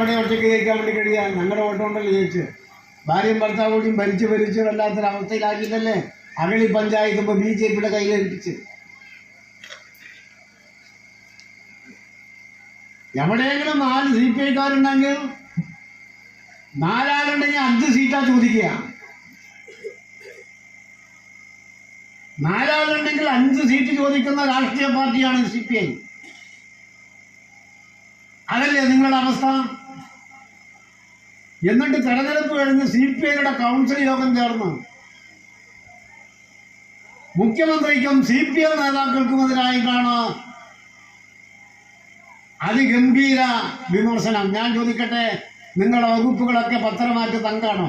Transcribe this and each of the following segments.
അവിടെ ഒറ്റയ്ക്ക് ജയിക്കാൻ വേണ്ടി കഴിയുക ഞങ്ങളുടെ കൊണ്ടല്ലേ ജയിച്ച്. ഭാര്യയും ഭർത്താവ് കൂടിയും ഭരിച്ച് ഭരിച്ച് വല്ലാത്തൊരവസ്ഥയിലാക്കിയിട്ടല്ലേ അഗളി പഞ്ചായത്ത് ഇപ്പോൾ ബി ജെ പിയുടെ കയ്യിലേൽപ്പിച്ച്. എവിടെയെങ്കിലും നാല് സി പി ഐക്കാരുണ്ടെങ്കിൽ നാലാളുണ്ടെങ്കിൽ അഞ്ച് സീറ്റാ ചോദിക്കുക. നാലാളുണ്ടെങ്കിൽ അഞ്ച് സീറ്റ് ചോദിക്കുന്ന രാഷ്ട്രീയ പാർട്ടിയാണ് സി പി ഐ. അതല്ലേ നിങ്ങളുടെ അവസ്ഥ? എന്നിട്ട് തെരഞ്ഞെടുപ്പ് കഴിഞ്ഞ് സി പി ഐയുടെ കൗൺസിൽ യോഗം ചേർന്ന്. മുഖ്യമന്ത്രിക്കും സി പി എം നേതാക്കൾക്കുമെതിരായിട്ടാണ് അതിഗംഭീര വിമർശനം. ഞാൻ ചോദിക്കട്ടെ നിങ്ങളുടെ വകുപ്പുകളൊക്കെ പത്രമാറ്റി തങ്കാണോ?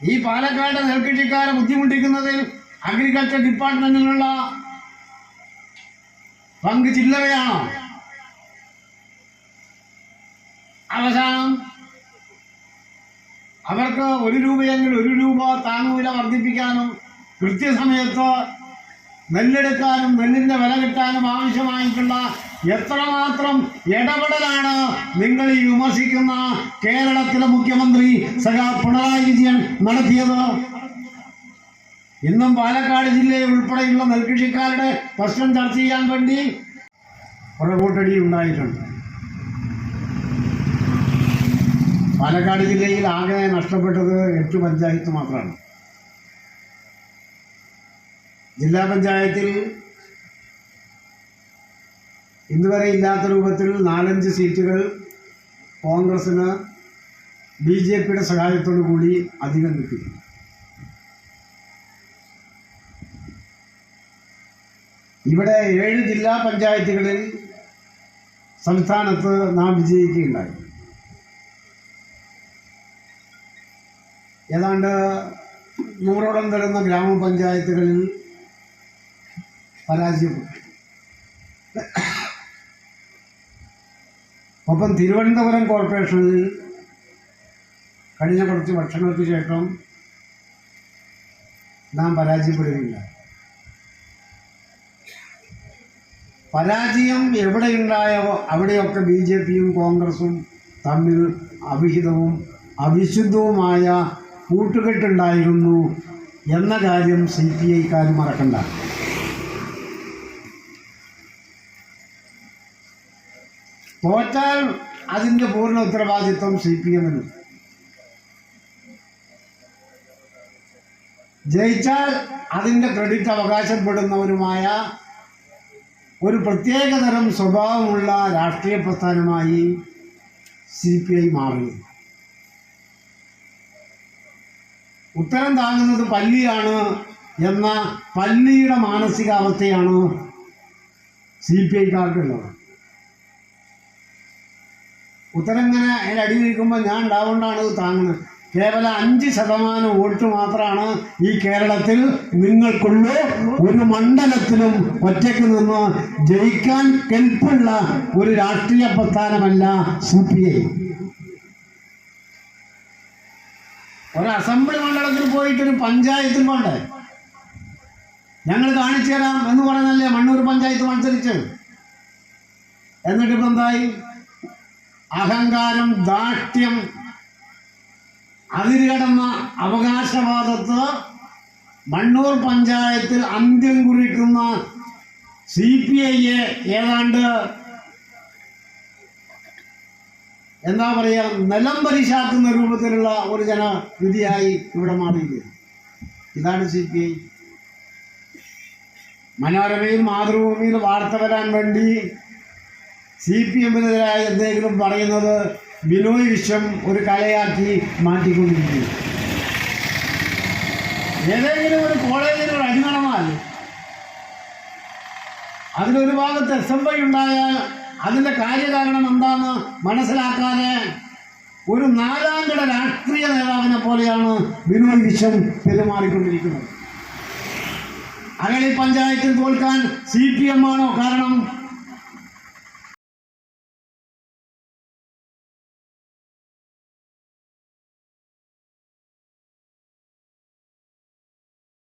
ഈ പാലക്കാട് നെൽകൃഷിക്കാരെ ബുദ്ധിമുട്ടിക്കുന്നതിൽ അഗ്രികൾച്ചർ ഡിപ്പാർട്ട്മെന്റിലുള്ള പങ്ക് ചില്ലറയാണോ? അവസാനം അവർക്ക് ഒരു രൂപയെങ്കിൽ ഒരു രൂപ താങ്ങുവില വർദ്ധിപ്പിക്കാനും കൃത്യസമയത്ത് നെല്ലെടുക്കാനും നെല്ലിന്റെ വില കിട്ടാനും ആവശ്യമായിട്ടുള്ള എത്രമാത്രം ഇടപെടലാണ് നിങ്ങൾ ഈ വിമർശിക്കുന്ന കേരളത്തിലെ മുഖ്യമന്ത്രി സഖാ പിണറായി വിജയൻ നടത്തിയത്? ഇന്നും പാലക്കാട് ജില്ലയിൽ ഉൾപ്പെടെയുള്ള നെൽകൃഷിക്കാരുടെ പ്രശ്നം ചർച്ച ചെയ്യാൻ വേണ്ടി പുറകോട്ടടി ഉണ്ടായിട്ടുണ്ട്. പാലക്കാട് ജില്ലയിൽ ആകെ നഷ്ടപ്പെട്ടത് എട്ട് പഞ്ചായത്ത് മാത്രമാണ്. ജില്ലാ പഞ്ചായത്തിൽ ഇന്നുവരെ ഇല്ലാത്ത രൂപത്തിൽ നാലഞ്ച് സീറ്റുകൾ കോൺഗ്രസിന് ബി ജെ പിയുടെ സഹായത്തോടു കൂടി അധികം കിട്ടി. ഇവിടെ ഏഴ് ജില്ലാ പഞ്ചായത്തുകളിൽ സംസ്ഥാനത്ത് നാം വിജയിക്കുകയുണ്ടായി. ഏതാണ്ട് നൂറോളം വരുന്ന ഗ്രാമപഞ്ചായത്തുകളിൽ പരാജയപ്പെട്ടു. ഒപ്പം തിരുവനന്തപുരം കോർപ്പറേഷനിൽ കഴിഞ്ഞ കുറച്ച് വർഷങ്ങൾക്ക് ശേഷം നാം പരാജയപ്പെടുകയില്ല. പരാജയം എവിടെയുണ്ടായോ അവിടെയൊക്കെ ബി ജെ പിയും കോൺഗ്രസും തമ്മിൽ അവിഹിതവും അവിശുദ്ധവുമായ കൂട്ടുകെട്ടുണ്ടായിരുന്നു എന്ന കാര്യം സി പി ഐക്കാർ മറക്കണ്ട. തോറ്റാൽ അതിന്റെ പൂർണ ഉത്തരവാദിത്വം സി പി എമ്മിന് ജയിച്ചാൽ അതിന്റെ ക്രെഡിറ്റ് അവകാശപ്പെടുന്നവരുമായ ഒരു പ്രത്യേകതരം സ്വഭാവമുള്ള രാഷ്ട്രീയ പ്രസ്ഥാനമായി സി പി ഐ മാറി ഉത്തരം താങ്ങുന്നത് പല്ലിയാണ് എന്ന പല്ലിയുടെ മാനസികാവസ്ഥയാണ് സി പി ഐക്കാർക്കുള്ളത്. ഉത്തരം ഇങ്ങനെ അതിൽ അടി നിൽക്കുമ്പോൾ ഞാൻ ഉണ്ടാവുകൊണ്ടാണ് ഇത് താങ്ങുന്നത്. കേവലം അഞ്ച് ശതമാനം വോട്ട് മാത്രമാണ് ഈ കേരളത്തിൽ നിങ്ങൾക്കുള്ള. ഒരു മണ്ഡലത്തിലും ഒറ്റയ്ക്ക് നിന്ന് ജയിക്കാൻ കെൽപ്പുള്ള ഒരു രാഷ്ട്രീയ പ്രസ്ഥാനമല്ല സി പി ഐ. ഒരു അസംബ്ലി മണ്ഡലത്തിൽ പോയിട്ട് ഒരു പഞ്ചായത്തിൽ പോണ്ടേ. ഞങ്ങൾ കാണിച്ചു തരാം എന്ന് പറയുന്നല്ലേ മണ്ണൂർ പഞ്ചായത്ത് മത്സരിച്ച്. എന്നിട്ട് എന്തായി? അഹങ്കാരം ദാഷ്ട്യം അതിരുകടന്ന അവകാശവാദത്ത് മണ്ണൂർ പഞ്ചായത്തിൽ അന്ത്യം കുറിക്കുന്ന സി പി ഐയെ ഏതാണ്ട് എന്താ പറയുക നിലം പരിശാക്കുന്ന രൂപത്തിലുള്ള ഒരു ജനവിധിയായി ഇവിടെ മാറിയിരിക്കുക ഇതാണ് സി പി ഐ. മനോരമയിൽ മാതൃഭൂമിയിൽ വാർത്ത വരാൻ വേണ്ടി സി പി എമ്മിനെതിരായ എന്തെങ്കിലും പറയുന്നത് ബിനോയ് വിശ്വം ഒരു കലയാക്കി മാറ്റിക്കൊണ്ടിരിക്കുന്നു ഏതെങ്കിലും ഒരു കോളേജിൽ ഒരു അടി നടന്നാൽ അതിലൊരു ഭാഗത്ത് എസ് എം ഐ ഉണ്ടായാൽ അതിന്റെ കാര്യകാരണം എന്താണെന്ന് മനസ്സിലാക്കാതെ ഒരു നാലാംകിട രാഷ്ട്രീയ നേതാവിനെ പോലെയാണ് ബിനോയ് വിശ്വം പെരുമാറിക്കൊണ്ടിരിക്കുന്നത്. അഗളി പഞ്ചായത്തിൽ തോൽക്കാൻ സി പി എം ആണോ കാരണം?